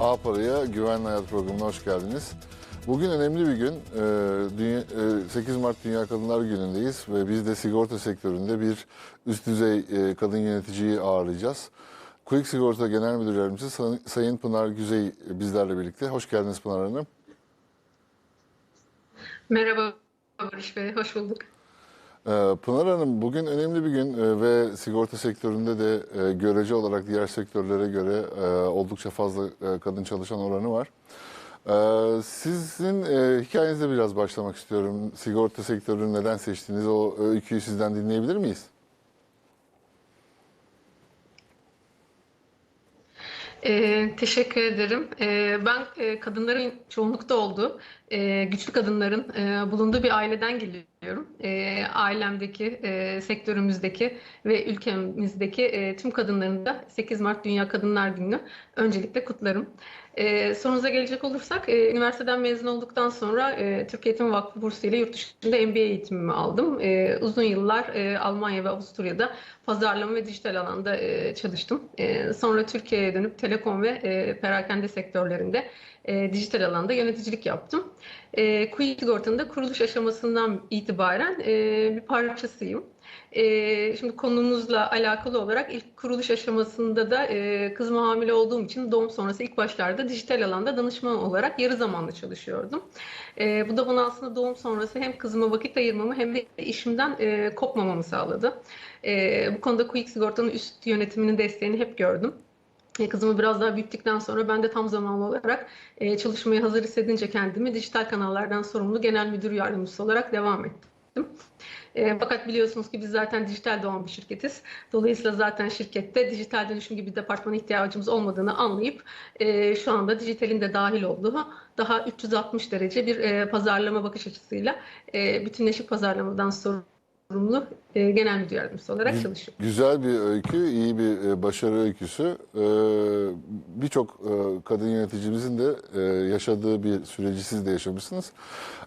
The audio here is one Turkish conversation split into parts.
A Para'ya Güvenli Hayat Programı'na hoş geldiniz. Bugün önemli bir gün. Ee, dünya- e, 8 Mart Dünya Kadınlar Günü'ndeyiz ve biz de sigorta sektöründe bir üst düzey e, kadın yöneticiyi ağırlayacağız. Quick Sigorta Genel Müdür Yardımcısı Say- Sayın Pınar Güzey bizlerle birlikte. Hoş geldiniz Pınar Hanım. Merhaba Barış Bey, hoş bulduk. Ee, Pınar Hanım bugün önemli bir gün e, ve sigorta sektöründe de e, görece olarak diğer sektörlere göre e, oldukça fazla e, kadın çalışan oranı var. Ee, Sizin e, hikayenizle biraz başlamak istiyorum. Sigorta sektörünü neden seçtiniz? O öyküyü sizden dinleyebilir miyiz? Ee, teşekkür ederim. Ee, ben e, kadınların çoğunlukta olduğu, e, güçlü kadınların e, bulunduğu bir aileden geliyorum. E, ailemdeki, e, sektörümüzdeki ve ülkemizdeki e, tüm kadınların da 8 Mart Dünya Kadınlar Günü öncelikle kutlarım. E, sorunuza gelecek olursak, e, üniversiteden mezun olduktan sonra e, Türkiye Eğitim Vakfı bursu ile yurt dışında MBA eğitimimi aldım. E, uzun yıllar e, Almanya ve Avusturya'da pazarlama ve dijital alanda e, çalıştım. E, sonra Türkiye'ye dönüp telekom ve e, perakende sektörlerinde e, dijital alanda yöneticilik yaptım. E, Sigorta'nın da kuruluş aşamasından itibaren e, bir parçasıyım. E, şimdi konumuzla alakalı olarak ilk kuruluş aşamasında da e, hamile olduğum için doğum sonrası ilk başlarda dijital alanda danışman olarak yarı zamanlı çalışıyordum. E, bu da bana aslında doğum sonrası hem kızıma vakit ayırmamı hem de işimden e, kopmamamı sağladı. E, bu konuda Quick Sigorta'nın üst yönetiminin desteğini hep gördüm. E, Kızımı biraz daha büyüttükten sonra ben de tam zamanlı olarak e, çalışmaya hazır hissedince kendimi dijital kanallardan sorumlu genel müdür yardımcısı olarak devam ettim. E, fakat biliyorsunuz ki biz zaten dijital doğan bir şirketiz. Dolayısıyla zaten şirkette dijital dönüşüm gibi bir departmana ihtiyacımız olmadığını anlayıp e, şu anda dijitalin de dahil olduğu daha 360 derece bir e, pazarlama bakış açısıyla e, bütünleşik pazarlamadan sorumlu e, genel müdür yardımcısı olarak çalışıyorum. Güzel bir öykü, iyi bir e, başarı öyküsü. Ee, Birçok e, kadın yöneticimizin de e, yaşadığı bir süreci siz de yaşamışsınız.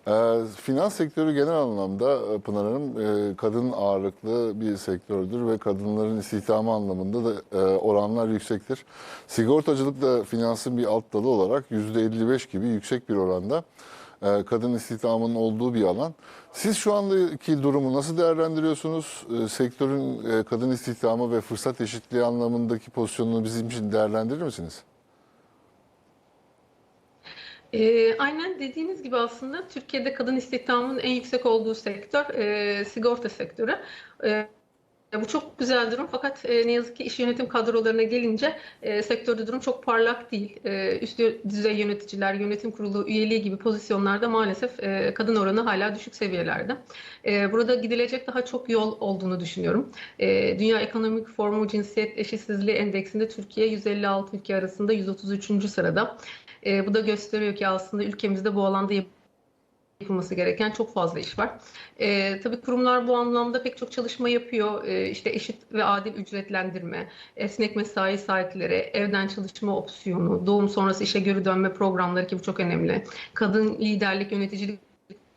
Ee, Finans sektörü genel anlamda e, Pınar Hanım e, kadın ağırlıklı bir sektördür ve kadınların istihdamı anlamında da e, oranlar yüksektir. Sigortacılık da finansın bir alt dalı olarak %55 gibi yüksek bir oranda e, kadın istihdamının olduğu bir alan. Siz şu andaki durumu nasıl değerlendiriyorsunuz? E, Sektörün e, kadın istihdamı ve fırsat eşitliği anlamındaki pozisyonunu bizim için değerlendirir misiniz? E, aynen dediğiniz gibi aslında Türkiye'de kadın istihdamının en yüksek olduğu sektör e, sigorta sektörü. E, bu çok güzel durum fakat e, ne yazık ki iş yönetim kadrolarına gelince e, sektörde durum çok parlak değil. E, üst düzey yöneticiler, yönetim kurulu üyeliği gibi pozisyonlarda maalesef e, kadın oranı hala düşük seviyelerde. E, burada gidilecek daha çok yol olduğunu düşünüyorum. E, Dünya Ekonomik Forumu Cinsiyet Eşitsizliği Endeksinde Türkiye 156 ülke arasında 133. sırada. E, bu da gösteriyor ki aslında ülkemizde bu alanda yapılması gereken çok fazla iş var. E, tabii kurumlar bu anlamda pek çok çalışma yapıyor. E, işte eşit ve adil ücretlendirme, esnek mesai saatleri, evden çalışma opsiyonu, doğum sonrası işe geri dönme programları ki bu çok önemli. Kadın liderlik, yöneticilik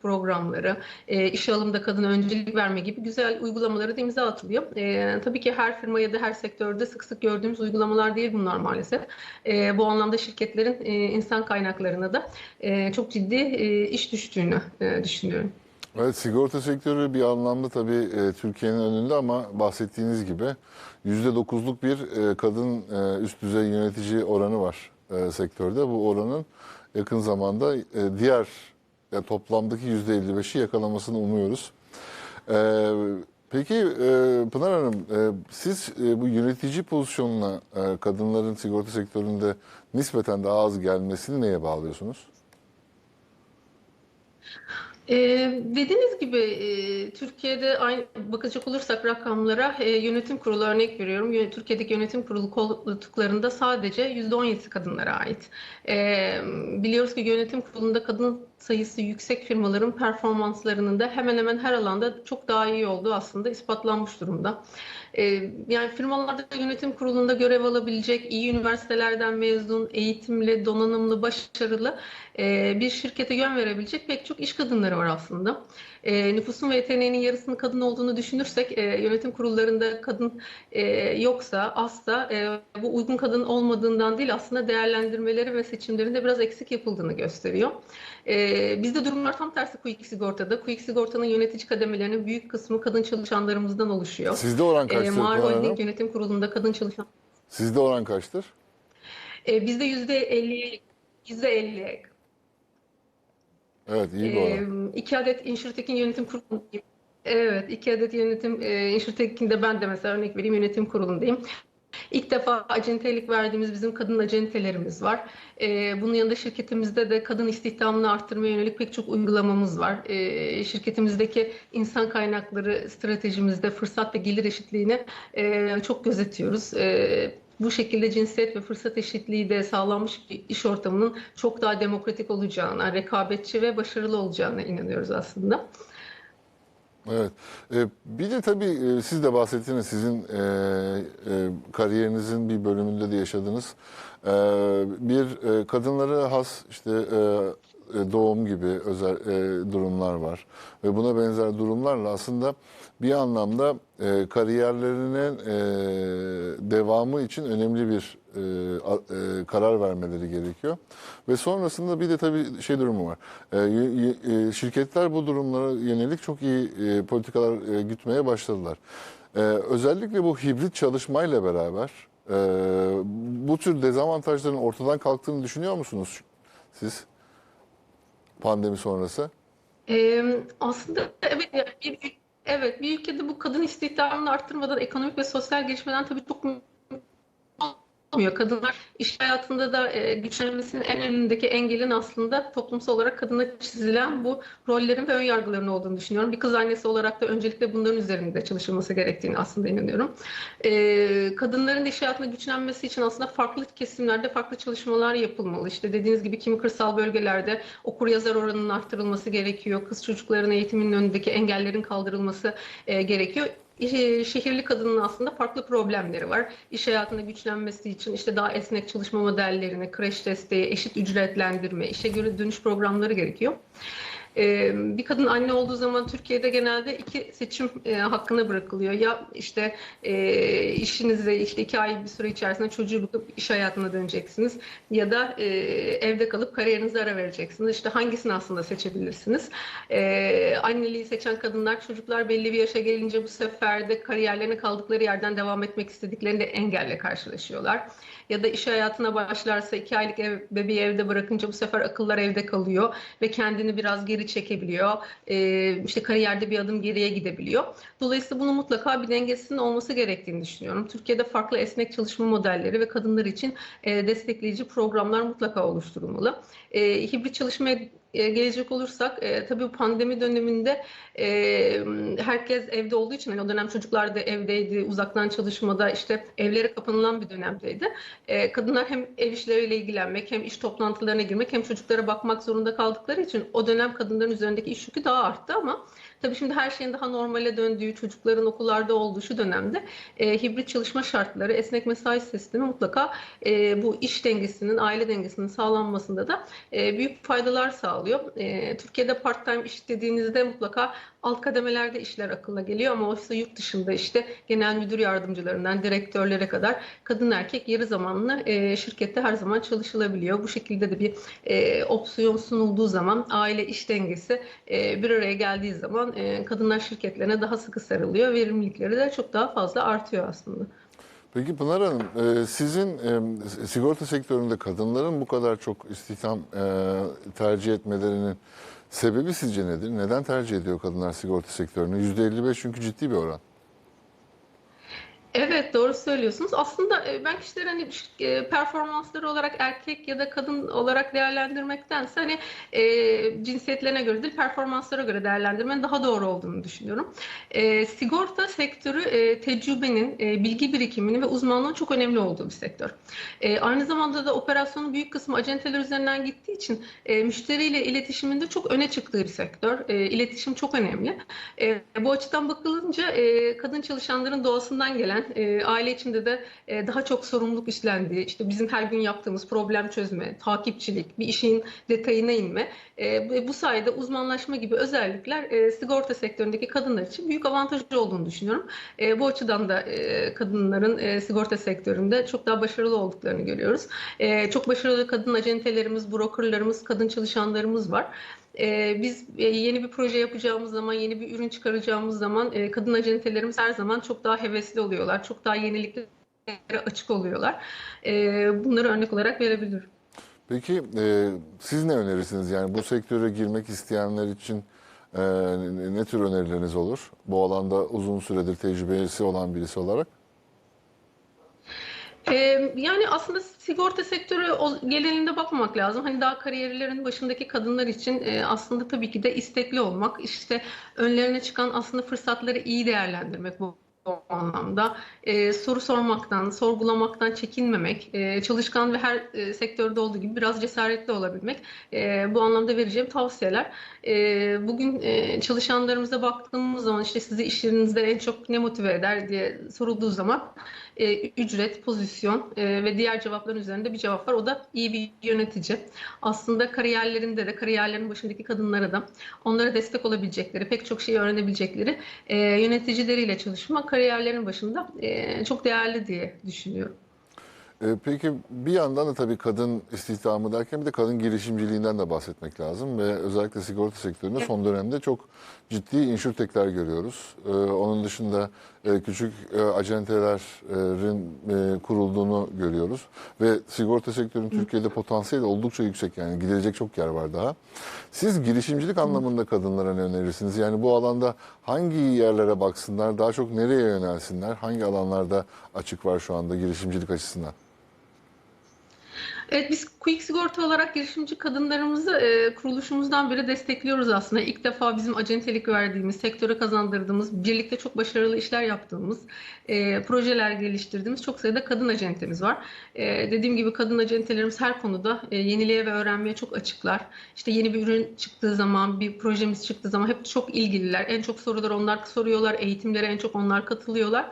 programları, e, işe alımda kadına öncelik verme gibi güzel uygulamaları da imza atılıyor. E, tabii ki her firma ya da her sektörde sık sık gördüğümüz uygulamalar değil bunlar maalesef. E, bu anlamda şirketlerin e, insan kaynaklarına da e, çok ciddi e, iş düştüğünü e, düşünüyorum. Evet, sigorta sektörü bir anlamda tabii e, Türkiye'nin önünde ama bahsettiğiniz gibi %9'luk bir e, kadın e, üst düzey yönetici oranı var e, sektörde. Bu oranın yakın zamanda e, diğer yani toplamdaki %55'i yakalamasını umuyoruz. E, Peki e, Pınar Hanım, e, siz e, bu yönetici pozisyonuna e, kadınların sigorta sektöründe nispeten daha az gelmesini neye bağlıyorsunuz? Ee, dediğiniz gibi e, Türkiye'de aynı bakacak olursak rakamlara e, yönetim kurulu örnek veriyorum. Türkiye'deki yönetim kurulu koltuklarında sadece %17'si kadınlara ait. Ee, biliyoruz ki yönetim kurulunda kadın sayısı yüksek firmaların performanslarının da hemen hemen her alanda çok daha iyi olduğu aslında ispatlanmış durumda. Ee, yani firmalarda yönetim kurulunda görev alabilecek iyi üniversitelerden mezun, eğitimli, donanımlı, başarılı e, bir şirkete yön verebilecek pek çok iş kadınları var aslında. E, nüfusun ve yeteneğinin yarısının kadın olduğunu düşünürsek e, yönetim kurullarında kadın yoksa azsa bu uygun kadın olmadığından değil aslında değerlendirmeleri ve seçimlerinde biraz eksik yapıldığını gösteriyor. E, bizde durumlar tam tersi Quick Sigorta'da. Quick Sigorta'nın yönetici kademelerinin büyük kısmı kadın çalışanlarımızdan oluşuyor. Sizde oran E, kaçtır Mağar Pınar Holding yönetim kurulunda kadın çalışan Sizde oran kaçtır? e, bizde yüzde elli yüzde elli Evet iyi bir oran. Ee, iki adet İnşirtek'in yönetim kurulundayım. Evet, iki adet yönetim e, İnşirtek'inde ben de mesela örnek vereyim yönetim kurulundayım. İlk defa acentelik verdiğimiz bizim kadın acentelerimiz var. Ee, bunun yanında şirketimizde de kadın istihdamını arttırmaya yönelik pek çok uygulamamız var. Ee, şirketimizdeki insan kaynakları stratejimizde fırsat ve gelir eşitliğini e, çok gözetiyoruz. Ee, bu şekilde cinsiyet ve fırsat eşitliği de sağlanmış bir iş ortamının çok daha demokratik olacağına, rekabetçi ve başarılı olacağına inanıyoruz aslında. Evet. Ee, bir de tabii e, siz de bahsettiniz sizin e, e, kariyerinizin bir bölümünde de yaşadınız. Bir e, kadınlara has işte e, e, doğum gibi özel e, durumlar var ve buna benzer durumlarla aslında bir anlamda e, kariyerlerinin e, devamı için önemli bir e, e, karar vermeleri gerekiyor. Ve sonrasında bir de tabii şey durumu var. E, e, şirketler bu durumlara yönelik çok iyi e, politikalar e, gütmeye başladılar. E, özellikle bu hibrit çalışmayla beraber e, bu tür dezavantajların ortadan kalktığını düşünüyor musunuz siz? Pandemi sonrası. Ee, aslında evet ya, bir, evet bir ülkede bu kadın istihdamını arttırmadan ekonomik ve sosyal gelişmeden tabii çok olmuyor. Kadınlar iş hayatında da e, güçlenmesinin en önündeki engelin aslında toplumsal olarak kadına çizilen bu rollerin ve ön yargıların olduğunu düşünüyorum. Bir kız annesi olarak da öncelikle bunların üzerinde çalışılması gerektiğini aslında inanıyorum. E, kadınların iş hayatında güçlenmesi için aslında farklı kesimlerde farklı çalışmalar yapılmalı. İşte dediğiniz gibi kimi kırsal bölgelerde okur yazar oranının arttırılması gerekiyor. Kız çocukların eğitiminin önündeki engellerin kaldırılması e, gerekiyor. İşe- Şehirli kadının aslında farklı problemleri var. İş hayatında güçlenmesi için işte daha esnek çalışma modellerini, kreş desteği, eşit ücretlendirme, işe göre dönüş programları gerekiyor. Ee, bir kadın anne olduğu zaman Türkiye'de genelde iki seçim e, hakkına bırakılıyor. Ya işte e, işinize işte iki ay bir süre içerisinde çocuğu bakıp iş hayatına döneceksiniz ya da e, evde kalıp kariyerinize ara vereceksiniz. İşte hangisini aslında seçebilirsiniz? E, anneliği seçen kadınlar çocuklar belli bir yaşa gelince bu sefer de kariyerlerine kaldıkları yerden devam etmek istediklerinde engelle karşılaşıyorlar. Ya da iş hayatına başlarsa iki aylık ev, bebeği evde bırakınca bu sefer akıllar evde kalıyor ve kendini biraz geri çekebiliyor. Ee, işte kariyerde bir adım geriye gidebiliyor. Dolayısıyla bunun mutlaka bir dengesinin olması gerektiğini düşünüyorum. Türkiye'de farklı esnek çalışma modelleri ve kadınlar için e, destekleyici programlar mutlaka oluşturulmalı. E, hibrit çalışmaya e, gelecek olursak e, tabii bu pandemi döneminde e, herkes evde olduğu için hani o dönem çocuklar da evdeydi, uzaktan çalışmada işte evlere kapanılan bir dönemdeydi. E, kadınlar hem ev işleriyle ilgilenmek hem iş toplantılarına girmek hem çocuklara bakmak zorunda kaldıkları için o dönem kadınların üzerindeki iş yükü daha arttı ama tabii şimdi her şeyin daha normale döndüğü, çocukların okullarda olduğu şu dönemde e, hibrit çalışma şartları, esnek mesai sistemi mutlaka e, bu iş dengesinin, aile dengesinin sağlanmasında da e, büyük faydalar sağlıyor. E, Türkiye'de part-time iş dediğinizde mutlaka alt kademelerde işler akılla geliyor ama oysa yurt dışında işte genel müdür yardımcılarından direktörlere kadar kadın erkek yarı zamanlı e, şirkette her zaman çalışılabiliyor. Bu şekilde de bir e, opsiyon sunulduğu zaman aile iş dengesi e, bir araya geldiği zaman e, kadınlar şirketlerine daha sıkı sarılıyor. Verimlilikleri de çok daha fazla artıyor aslında. Peki Pınar Hanım, e, sizin e, sigorta sektöründe kadınların bu kadar çok istihdam e, tercih etmelerinin sebebi sizce nedir? Neden tercih ediyor kadınlar sigorta sektörünü? %55 çünkü ciddi bir oran. Evet doğru söylüyorsunuz. Aslında e, ben kişileri hani e, performansları olarak erkek ya da kadın olarak değerlendirmektense hani e, cinsiyetlerine göre değil performanslara göre değerlendirmenin daha doğru olduğunu düşünüyorum. E, sigorta sektörü e, tecrübenin, e, bilgi birikiminin ve uzmanlığın çok önemli olduğu bir sektör. E, aynı zamanda da operasyonun büyük kısmı acenteler üzerinden gittiği için e, müşteriyle iletişiminde çok öne çıktığı bir sektör. E, iletişim çok önemli. E, bu açıdan bakılınca e, kadın çalışanların doğasından gelen rağmen e, aile içinde de e, daha çok sorumluluk üstlendiği, işte bizim her gün yaptığımız problem çözme, takipçilik, bir işin detayına inme e, bu sayede uzmanlaşma gibi özellikler e, sigorta sektöründeki kadınlar için büyük avantajı olduğunu düşünüyorum. E, bu açıdan da e, kadınların e, sigorta sektöründe çok daha başarılı olduklarını görüyoruz. E, çok başarılı kadın acentelerimiz, brokerlarımız, kadın çalışanlarımız var. Ee, biz e, yeni bir proje yapacağımız zaman, yeni bir ürün çıkaracağımız zaman e, kadın acentelerimiz her zaman çok daha hevesli oluyorlar. Çok daha yeniliklere açık oluyorlar. Ee, bunları örnek olarak verebilirim. Peki e, siz ne önerirsiniz? Yani bu sektöre girmek isteyenler için ne tür önerileriniz olur? Bu alanda uzun süredir tecrübesi olan birisi olarak. Ee, yani aslında sigorta sektörü o- genelinde bakmamak lazım. Hani daha kariyerlerin başındaki kadınlar için e, aslında tabii ki de istekli olmak, işte önlerine çıkan aslında fırsatları iyi değerlendirmek bu, anlamda. Ee, soru sormaktan, sorgulamaktan çekinmemek, e, çalışkan ve her e, sektörde olduğu gibi biraz cesaretli olabilmek. E, bu anlamda vereceğim tavsiyeler. E, bugün e, çalışanlarımıza baktığımız zaman işte sizi iş yerinizde en çok ne motive eder diye sorulduğu zaman e, ücret, pozisyon e, ve diğer cevapların üzerinde bir cevap var. O da iyi bir yönetici. Aslında kariyerlerinde de, kariyerlerin başındaki kadınlara da onlara destek olabilecekleri, pek çok şeyi öğrenebilecekleri e, yöneticileriyle çalışma kariyerlerin başında e, çok değerli diye düşünüyorum. E, Peki bir yandan da tabii kadın istihdamı derken bir de kadın girişimciliğinden de bahsetmek lazım ve özellikle sigorta sektöründe son dönemde çok ciddi insurtekler görüyoruz. E, Onun dışında e, küçük e, acentelerin e, kurulduğunu görüyoruz ve sigorta sektörünün Türkiye'de potansiyeli oldukça yüksek yani gidilecek çok yer var daha. Siz girişimcilik anlamında kadınlara ne önerirsiniz? Yani bu alanda hangi yerlere baksınlar, daha çok nereye yönelsinler, hangi alanlarda açık var şu anda girişimcilik açısından? Evet biz Quick Sigorta olarak girişimci kadınlarımızı e, kuruluşumuzdan beri destekliyoruz aslında. İlk defa bizim acentelik verdiğimiz, sektöre kazandırdığımız, birlikte çok başarılı işler yaptığımız, e, projeler geliştirdiğimiz çok sayıda kadın acentemiz var. E, dediğim gibi kadın acentelerimiz her konuda e, yeniliğe ve öğrenmeye çok açıklar. İşte yeni bir ürün çıktığı zaman, bir projemiz çıktığı zaman hep çok ilgililer. En çok soruları onlar soruyorlar, eğitimlere en çok onlar katılıyorlar.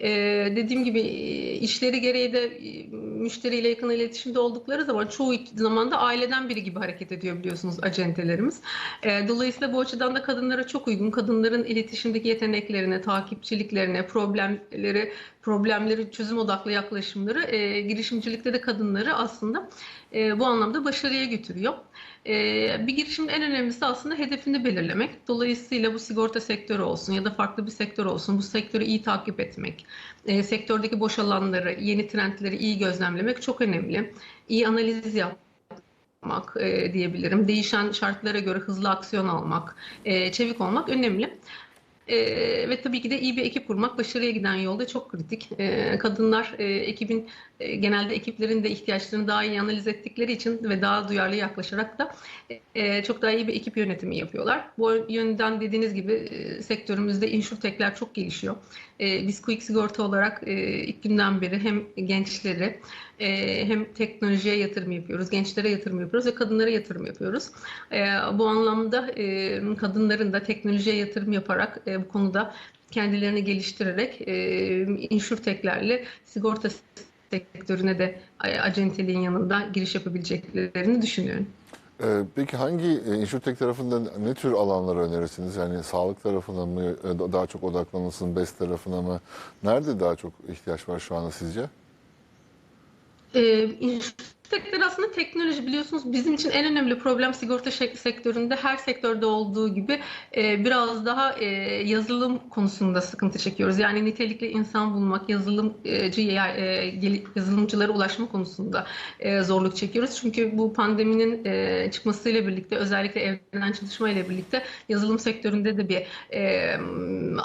Ee, dediğim gibi e, işleri gereği de e, müşteriyle yakın iletişimde oldukları zaman çoğu zaman da aileden biri gibi hareket ediyor biliyorsunuz acentelerimiz. Ee, dolayısıyla bu açıdan da kadınlara çok uygun. Kadınların iletişimdeki yeteneklerine, takipçiliklerine, problemleri, problemleri çözüm odaklı yaklaşımları e, girişimcilikte de kadınları aslında e, bu anlamda başarıya götürüyor. Ee, bir girişimin en önemlisi aslında hedefini belirlemek. Dolayısıyla bu sigorta sektörü olsun ya da farklı bir sektör olsun bu sektörü iyi takip etmek, e, sektördeki boş alanları, yeni trendleri iyi gözlemlemek çok önemli. İyi analiz yapmak e, diyebilirim. Değişen şartlara göre hızlı aksiyon almak, e, çevik olmak önemli. Ee, ve tabii ki de iyi bir ekip kurmak başarıya giden yolda çok kritik. Ee, kadınlar e, ekibin e, genelde ekiplerin de ihtiyaçlarını daha iyi analiz ettikleri için ve daha duyarlı yaklaşarak da e, çok daha iyi bir ekip yönetimi yapıyorlar. Bu yönden dediğiniz gibi e, sektörümüzde insurtekler çok gelişiyor. E, biz Quick Sigorta olarak e, ilk günden beri hem gençleri e, hem teknolojiye yatırım yapıyoruz, gençlere yatırım yapıyoruz ve kadınlara yatırım yapıyoruz. E, bu anlamda e, kadınların da teknolojiye yatırım yaparak e, bu konuda kendilerini geliştirerek e, insurteklerle sigorta sektörüne de e, acenteliğin yanında giriş yapabileceklerini düşünüyorum. Ee, Peki hangi e, insurtech tarafında ne tür alanları önerirsiniz? Yani sağlık tarafına mı e, daha çok odaklanılsın, BES tarafına mı? Nerede daha çok ihtiyaç var şu anda sizce? Ee, insurtekler aslında teknoloji biliyorsunuz bizim için en önemli problem sigorta sektöründe her sektörde olduğu gibi e, biraz daha e, yazılım konusunda sıkıntı çekiyoruz. Yani nitelikli insan bulmak, yazılımcı e, gel- yazılımcılara ulaşma konusunda e, zorluk çekiyoruz. Çünkü bu pandeminin e, çıkmasıyla birlikte özellikle evden çalışma ile birlikte yazılım sektöründe de bir e,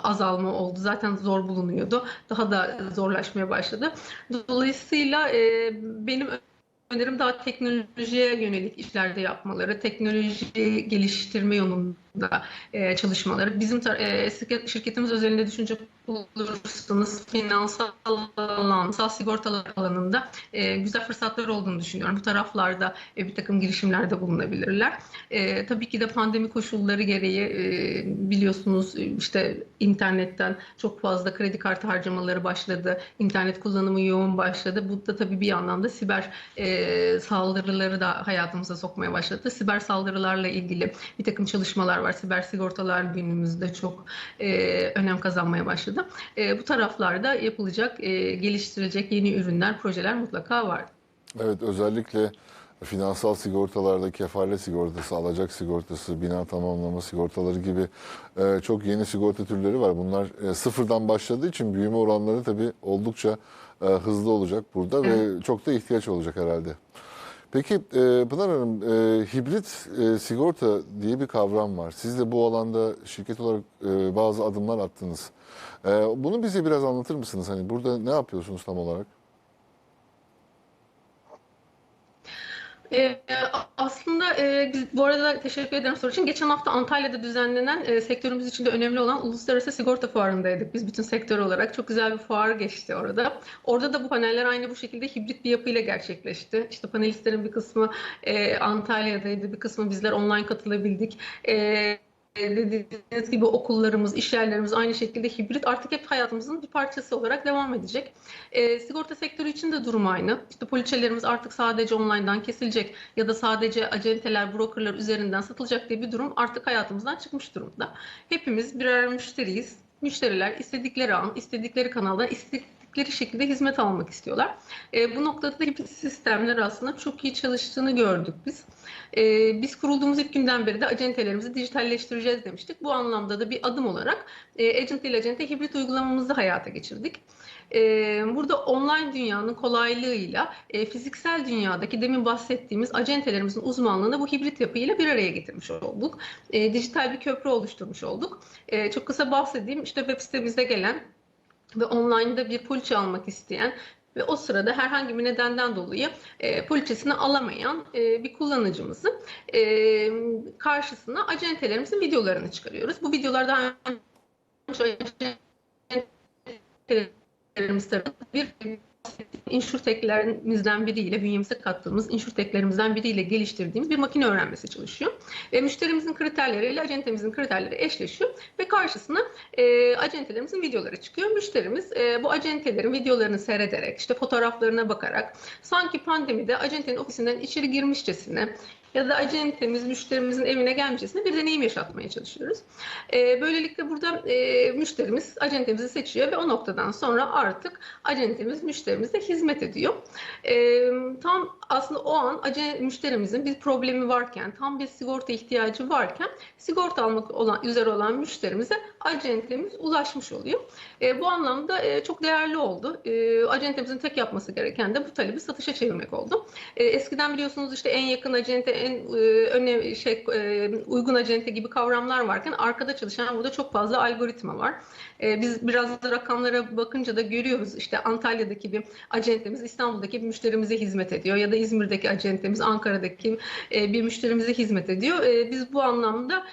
azalma oldu. Zaten zor bulunuyordu. Daha da zorlaşmaya başladı. Dolayısıyla e, benim önerim daha teknolojiye yönelik işlerde yapmaları, teknoloji geliştirme yolunda alanında e, çalışmaları. Bizim e, şirket- şirketimiz özelinde düşünecek olursanız finansal alan, sigortalar alanında e, güzel fırsatlar olduğunu düşünüyorum. Bu taraflarda e, bir takım girişimlerde bulunabilirler. E, tabii ki de pandemi koşulları gereği e, biliyorsunuz e, işte internetten çok fazla kredi kartı harcamaları başladı. İnternet kullanımı yoğun başladı. Bu da tabii bir yandan da siber e, saldırıları da hayatımıza sokmaya başladı. Siber saldırılarla ilgili bir takım çalışmalar var. Siber sigortalar günümüzde çok e, önem kazanmaya başladı. E, bu taraflarda yapılacak, e, geliştirilecek yeni ürünler, projeler mutlaka var. Evet özellikle finansal sigortalarda kefalet sigortası, alacak sigortası, bina tamamlama sigortaları gibi e, çok yeni sigorta türleri var. Bunlar e, sıfırdan başladığı için büyüme oranları tabii oldukça e, hızlı olacak burada ve çok da ihtiyaç olacak herhalde. Peki e, Pınar Hanım, e, hibrit e, sigorta diye bir kavram var. Siz de bu alanda şirket olarak e, bazı adımlar attınız. E, bunu bize biraz anlatır mısınız? Hani burada ne yapıyorsunuz tam olarak? Ee, aslında e, bu arada teşekkür ederim soru için. Geçen hafta Antalya'da düzenlenen e, sektörümüz için de önemli olan Uluslararası Sigorta Fuarı'ndaydık. Biz bütün sektör olarak çok güzel bir fuar geçti orada. Orada da bu paneller aynı bu şekilde hibrit bir yapıyla gerçekleşti. İşte panelistlerin bir kısmı e, Antalya'daydı, bir kısmı bizler online katılabildik. E, dediğiniz gibi okullarımız, iş yerlerimiz aynı şekilde hibrit artık hep hayatımızın bir parçası olarak devam edecek. E, sigorta sektörü için de durum aynı. İşte poliçelerimiz artık sadece online'dan kesilecek ya da sadece acenteler, brokerlar üzerinden satılacak diye bir durum artık hayatımızdan çıkmış durumda. Hepimiz birer müşteriyiz. Müşteriler istedikleri an, istedikleri kanaldan, istedikleri şekilde hizmet almak istiyorlar. E, bu noktada da hibrit sistemler aslında çok iyi çalıştığını gördük biz. E, biz kurulduğumuz ilk günden beri de acentelerimizi dijitalleştireceğiz demiştik. Bu anlamda da bir adım olarak e, Agent ile Agente hibrit uygulamamızı hayata geçirdik. E, burada online dünyanın kolaylığıyla e, fiziksel dünyadaki demin bahsettiğimiz acentelerimizin uzmanlığını bu hibrit yapıyla bir araya getirmiş olduk. E, dijital bir köprü oluşturmuş olduk. E, çok kısa bahsedeyim. İşte web sitemize gelen ve online'da bir poliçe almak isteyen ve o sırada herhangi bir nedenden dolayı e, poliçesini alamayan e, bir kullanıcımızı e, karşısına acentelerimizin videolarını çıkarıyoruz. Bu videolar daha önce acentelerimiz tarafından bir insurteklerimizden biriyle, bünyemize kattığımız insurteklerimizden biriyle geliştirdiğimiz bir makine öğrenmesi çalışıyor. Ve müşterimizin kriterleriyle acentemizin kriterleri eşleşiyor ve karşısına e, acentelerimizin videoları çıkıyor. Müşterimiz e, bu acentelerin videolarını seyrederek, işte fotoğraflarına bakarak sanki pandemide acentenin ofisinden içeri girmişçesine ya da acentemiz müşterimizin evine gelmişçesine bir deneyim yaşatmaya çalışıyoruz. E, böylelikle burada e, müşterimiz acentemizi seçiyor ve o noktadan sonra artık acentemiz müşterimize hizmet ediyor. E, tam aslında o an acent, müşterimizin bir problemi varken, tam bir sigorta ihtiyacı varken sigorta almak olan, üzere olan müşterimize acentemiz ulaşmış oluyor. E, bu anlamda e, çok değerli oldu. E, acentemizin tek yapması gereken de bu talebi satışa çevirmek oldu. E, eskiden biliyorsunuz işte en yakın acente, en e, önemli şey e, uygun acente gibi kavramlar varken arkada çalışan burada çok fazla algoritma var. E, biz biraz da rakamlara bakınca da görüyoruz işte Antalya'daki bir acentemiz İstanbul'daki bir müşterimize hizmet ediyor ya da İzmir'deki acentemiz Ankara'daki bir müşterimize hizmet ediyor. Biz bu anlamda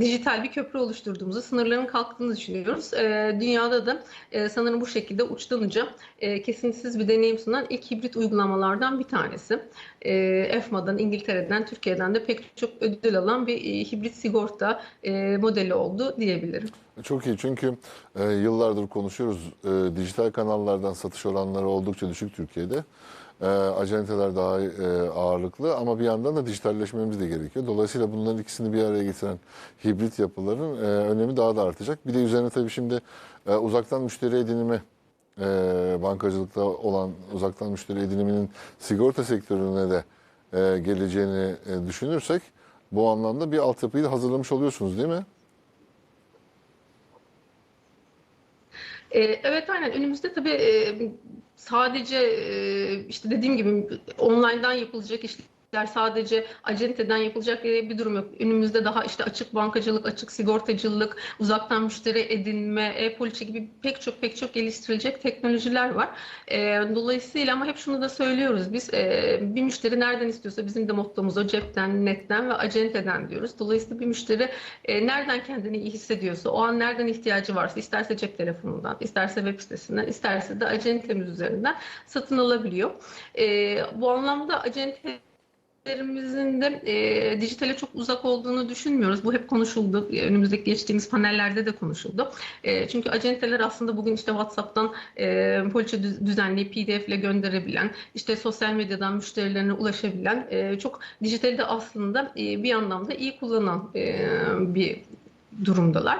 dijital bir köprü oluşturduğumuzu, sınırların kalktığını düşünüyoruz. Dünyada da sanırım bu şekilde uçtan uca kesintisiz bir deneyim sunan ilk hibrit uygulamalardan bir tanesi. E, EFMA'dan, İngiltere'den, Türkiye'den de pek çok ödül alan bir e, hibrit sigorta e, modeli oldu diyebilirim. Çok iyi çünkü yıllardır konuşuyoruz. Dijital kanallardan satış oranları oldukça düşük Türkiye'de. E, acenteler daha ağırlıklı ama bir yandan da dijitalleşmemiz de gerekiyor. Dolayısıyla bunların ikisini bir araya getiren hibrit yapıların önemi daha da artacak. Bir de üzerine tabii şimdi uzaktan müşteri edinimi e, bankacılıkta olan uzaktan müşteri ediniminin sigorta sektörüne de e, geleceğini e, düşünürsek bu anlamda bir altyapıyı da hazırlamış oluyorsunuz değil mi? E, evet aynen önümüzde tabii e, sadece e, işte dediğim gibi online'dan yapılacak işler işler sadece acenteden yapılacak bir durum yok. Önümüzde daha işte açık bankacılık, açık sigortacılık, uzaktan müşteri edinme, e-poliçe gibi pek çok pek çok geliştirilecek teknolojiler var. E, dolayısıyla ama hep şunu da söylüyoruz biz e, bir müşteri nereden istiyorsa bizim de mottomuz o cepten, netten ve acenteden diyoruz. Dolayısıyla bir müşteri e, nereden kendini iyi hissediyorsa, o an nereden ihtiyacı varsa, isterse cep telefonundan, isterse web sitesinden, isterse de acentemiz üzerinden satın alabiliyor. E, bu anlamda acentelerimizin de e, dijitale çok uzak olduğunu düşünmüyoruz. Bu hep konuşuldu. E, Önümüzdeki geçtiğimiz panellerde de konuşuldu. E, çünkü acenteler aslında bugün işte WhatsApp'tan e, poliçe düz- düzenleyip PDF ile gönderebilen, işte sosyal medyadan müşterilerine ulaşabilen, e, çok dijitali de aslında e, bir anlamda iyi kullanan e, bir durumdalar.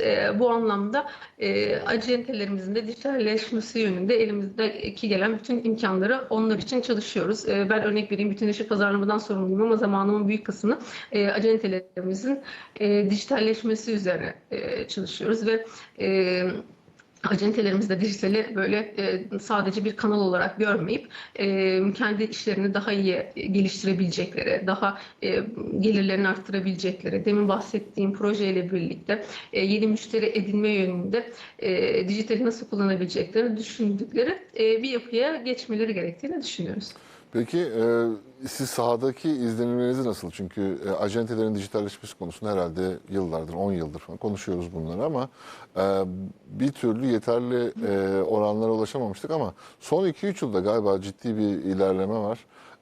E, bu anlamda e, acentelerimizin de dijitalleşmesi yönünde elimizdeki gelen bütün imkanları onlar için çalışıyoruz. E, ben örnek vereyim, bütün işi pazarlamadan sorumluyum ama zamanımın büyük kısmını e, acentelerimizin e, dijitalleşmesi üzerine e, çalışıyoruz ve e, Acentelerimiz de dijitali böyle e, sadece bir kanal olarak görmeyip e, kendi işlerini daha iyi geliştirebilecekleri, daha e, gelirlerini arttırabilecekleri, demin bahsettiğim projeyle birlikte e, yeni müşteri edinme yönünde e, dijitali nasıl kullanabileceklerini düşündükleri e, bir yapıya geçmeleri gerektiğini düşünüyoruz. Peki e, siz sahadaki izlenimlerinizi nasıl? Çünkü e, acentelerin dijitalleşmesi konusunda herhalde yıllardır, 10 yıldır falan konuşuyoruz bunları ama e, bir türlü yeterli e, oranlara ulaşamamıştık ama son 2-3 yılda galiba ciddi bir ilerleme var.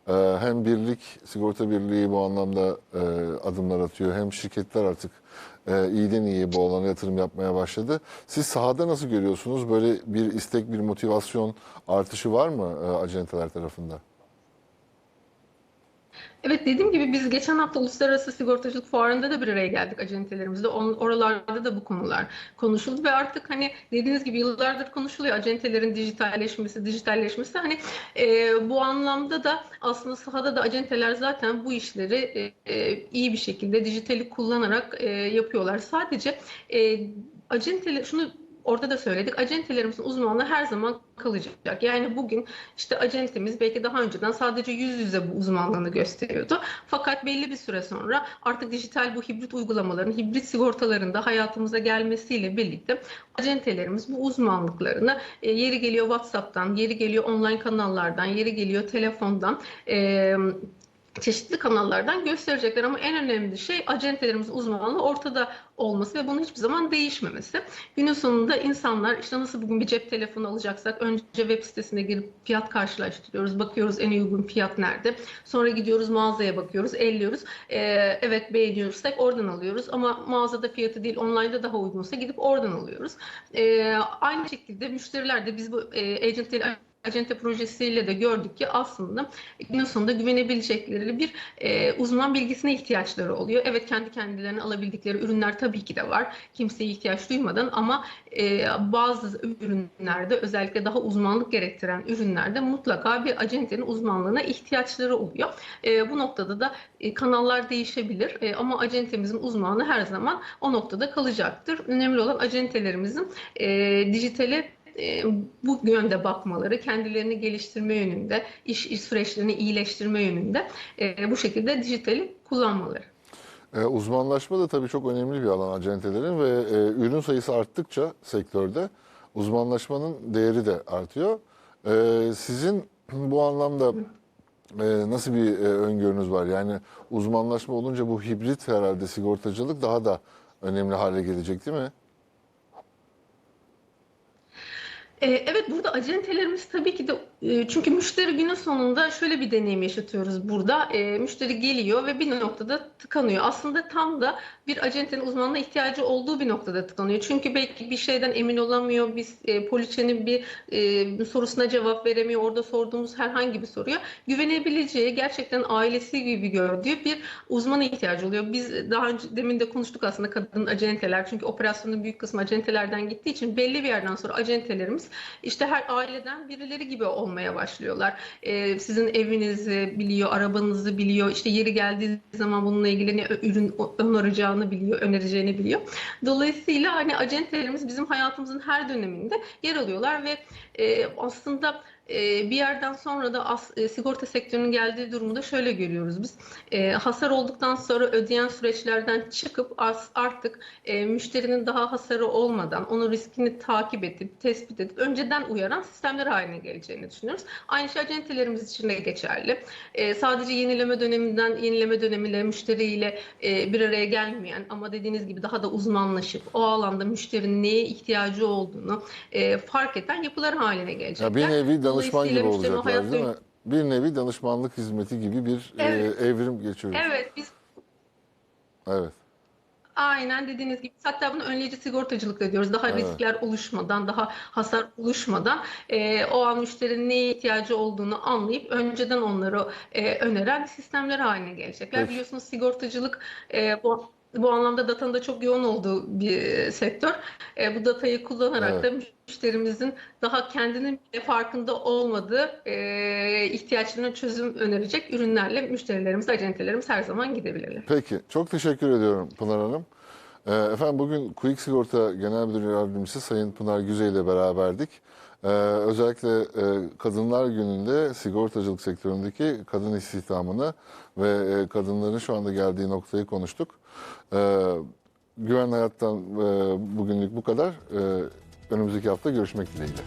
E, hem birlik, sigorta birliği bu anlamda e, adımlar atıyor hem şirketler artık e, iyiden iyiye bu alana yatırım yapmaya başladı. Siz sahada nasıl görüyorsunuz? Böyle bir istek, bir motivasyon artışı var mı e, acenteler tarafında? Evet dediğim gibi biz geçen hafta Uluslararası Sigortacılık Fuarı'nda da bir araya geldik acentelerimizle. On- Oralarda da bu konular konuşuldu ve artık hani dediğiniz gibi yıllardır konuşuluyor acentelerin dijitalleşmesi, dijitalleşmesi. Hani e, bu anlamda da aslında sahada da acenteler zaten bu işleri e, e, iyi bir şekilde dijitali kullanarak e, yapıyorlar. Sadece e, acenteler şunu Orada da söyledik. Acentelerimizin uzmanlığı her zaman kalacak. Yani bugün işte acentemiz belki daha önceden sadece yüz yüze bu uzmanlığını gösteriyordu. Fakat belli bir süre sonra artık dijital bu hibrit uygulamaların, hibrit sigortaların da hayatımıza gelmesiyle birlikte acentelerimiz bu uzmanlıklarını e, yeri geliyor WhatsApp'tan, yeri geliyor online kanallardan, yeri geliyor telefondan e, çeşitli kanallardan gösterecekler ama en önemli şey acentelerimizin uzmanlığı ortada olması ve bunun hiçbir zaman değişmemesi. Günün sonunda insanlar işte nasıl bugün bir cep telefonu alacaksak önce web sitesine girip fiyat karşılaştırıyoruz. Bakıyoruz en uygun fiyat nerede. Sonra gidiyoruz mağazaya bakıyoruz, elliyoruz. Ee, evet beğeniyorsak oradan alıyoruz ama mağazada fiyatı değil online'da daha uygunsa gidip oradan alıyoruz. Ee, aynı şekilde müşteriler de biz bu e, agent değil Acente projesiyle de gördük ki aslında günün sonunda güvenebilecekleri bir e, uzman bilgisine ihtiyaçları oluyor. Evet kendi kendilerine alabildikleri ürünler tabii ki de var. Kimseye ihtiyaç duymadan ama e, bazı ürünlerde özellikle daha uzmanlık gerektiren ürünlerde mutlaka bir acentenin uzmanlığına ihtiyaçları oluyor. E, bu noktada da e, kanallar değişebilir e, ama acentemizin uzmanı her zaman o noktada kalacaktır. Önemli olan acentelerimizin e, dijitale e, bu yönde bakmaları, kendilerini geliştirme yönünde, iş, iş süreçlerini iyileştirme yönünde e, bu şekilde dijitali kullanmaları. E, uzmanlaşma da tabii çok önemli bir alan acentelerin ve e, ürün sayısı arttıkça sektörde uzmanlaşmanın değeri de artıyor. E, sizin bu anlamda e, nasıl bir e, öngörünüz var? Yani uzmanlaşma olunca bu hibrit herhalde sigortacılık daha da önemli hale gelecek değil mi? Ee, Evet burada acentelerimiz tabii ki de çünkü müşteri günün sonunda şöyle bir deneyim yaşatıyoruz burada. E, Müşteri geliyor ve bir noktada tıkanıyor. Aslında tam da bir acentenin uzmanlığa ihtiyacı olduğu bir noktada tıkanıyor. Çünkü belki bir şeyden emin olamıyor. Biz e, poliçenin bir e, sorusuna cevap veremiyor. Orada sorduğumuz herhangi bir soruya güvenebileceği, gerçekten ailesi gibi gördüğü bir uzmana ihtiyacı oluyor. Biz daha önce demin de konuştuk aslında kadın acenteler. Çünkü operasyonun büyük kısmı acentelerden gittiği için belli bir yerden sonra acentelerimiz işte her aileden birileri gibi olmaya başlıyorlar. Ee, sizin evinizi biliyor, arabanızı biliyor, işte yeri geldiği zaman bununla ilgili ne ürün önereceğini biliyor, önereceğini biliyor. Dolayısıyla hani acentelerimiz bizim hayatımızın her döneminde yer alıyorlar ve e, aslında e, bir yerden sonra da as- e, sigorta sektörünün geldiği durumu da şöyle görüyoruz biz. E, hasar olduktan sonra ödeyen süreçlerden çıkıp as- artık e, müşterinin daha hasarı olmadan onun riskini takip edip, tespit edip önceden uyaran sistemler haline geleceğini düşünüyoruz. Aynı şey acentelerimiz için de geçerli. E, sadece yenileme döneminden yenileme dönemiyle müşteriyle e, bir araya gelmeyen ama dediğiniz gibi daha da uzmanlaşıp o alanda müşterinin neye ihtiyacı olduğunu e, fark eden yapılar haline gelecekler. Ya bir nevi danışman gibi olacaklar hayat değil mi? Bir nevi danışmanlık hizmeti gibi bir e, Evet. evrim geçiyoruz. Evet biz Evet. Aynen dediğiniz gibi hatta bunu önleyici sigortacılık da diyoruz. Daha Evet. riskler oluşmadan, daha hasar oluşmadan e, o an müşterinin neye ihtiyacı olduğunu anlayıp önceden onları e, öneren sistemler haline gelecekler. Peki. Biliyorsunuz sigortacılık e, bu bu anlamda datanın da çok yoğun olduğu bir sektör. E, bu datayı kullanarak da müşterimizin daha kendinin bile farkında olmadığı e, ihtiyaçlarına çözüm önerecek ürünlerle müşterilerimiz, acentelerimiz her zaman gidebilirler. Peki. Çok teşekkür ediyorum Pınar Hanım. Ee, efendim bugün Quick Sigorta Genel Müdür Yardımcısı Sayın Pınar Güzel ile beraberdik. Ee, özellikle e, Kadınlar Günü'nde sigortacılık sektöründeki kadın istihdamını ve e, kadınların şu anda geldiği noktayı konuştuk. Ee, Güven Hayat'tan e, bugünlük bu kadar. Ee, önümüzdeki hafta görüşmek dileğiyle.